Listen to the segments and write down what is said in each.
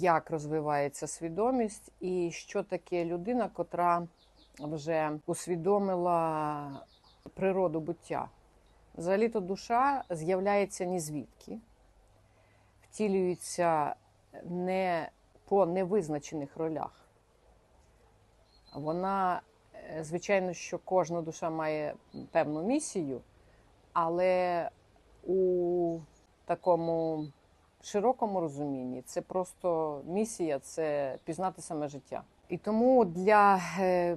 як розвивається свідомість, і що таке людина, котра вже усвідомила природу буття. Взагалі-то душа з'являється ні звідки, втілюється не по невизначених ролях. Вона, е, звичайно, що кожна душа має певну місію, але у такому широкому розумінні це просто місія, це пізнати саме життя. І тому для е,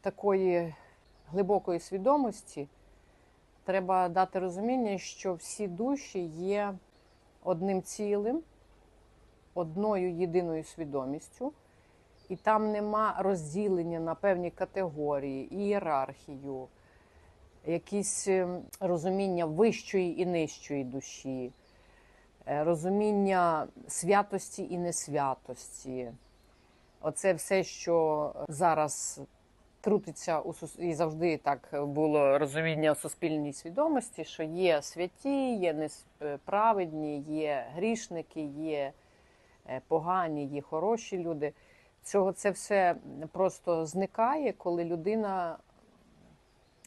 такої глибокої свідомості треба дати розуміння, що всі душі є одним цілим, одною єдиною свідомістю, і там нема розділення на певні категорії, ієрархію, якісь ем, розуміння вищої і нижчої душі, розуміння святості і несвятості. Оце все, що зараз крутиться у сус- і завжди так було розуміння у суспільній свідомості, що є святі, є неправедні, є грішники, є е, погані, є хороші люди. Цього це все просто зникає, коли людина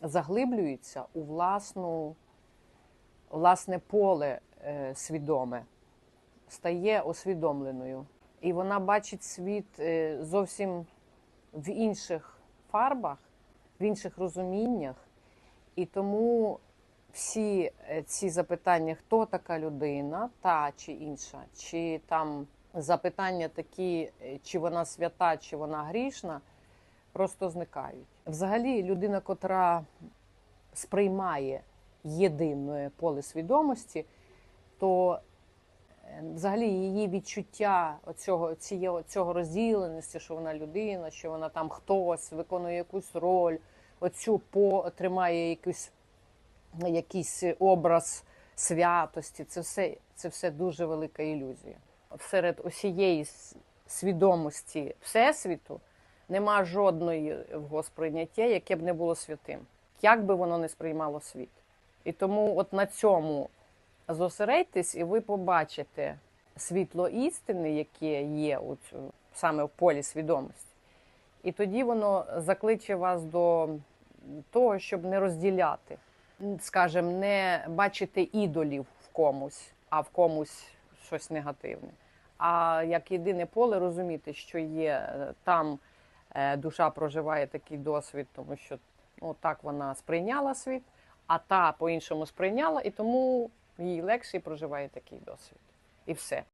заглиблюється у власну, власне поле е, свідоме, стає усвідомленою. І вона бачить світ е, зовсім в інших фарбах, в інших розуміннях. І тому всі е, ці запитання, хто така людина, та чи інша, чи там запитання такі, е, чи вона свята, чи вона грішна, просто зникають. Взагалі, людина, котра сприймає єдине поле свідомості, то е, взагалі її відчуття оцього, цієї, цього розділеності, що вона людина, що вона там хтось виконує якусь роль, оцю по тримає якийсь, якийсь образ святості. Це все, це все дуже велика ілюзія. Серед усієї свідомості Всесвіту нема жодної сприйняття, яке б не було святим, як би воно не сприймало світ. І тому, от на цьому зосередьтесь, і ви побачите світло істини, яке є у цю, саме в полі свідомості. І тоді воно закличе вас до того, щоб не розділяти, скажімо, не бачити ідолів в комусь, а в комусь щось негативне. А як єдине поле розуміти, що є е, там е, душа проживає такий досвід, тому що ну, так вона сприйняла світ, а та по-іншому сприйняла, і тому їй легше і проживає такий досвід. І все.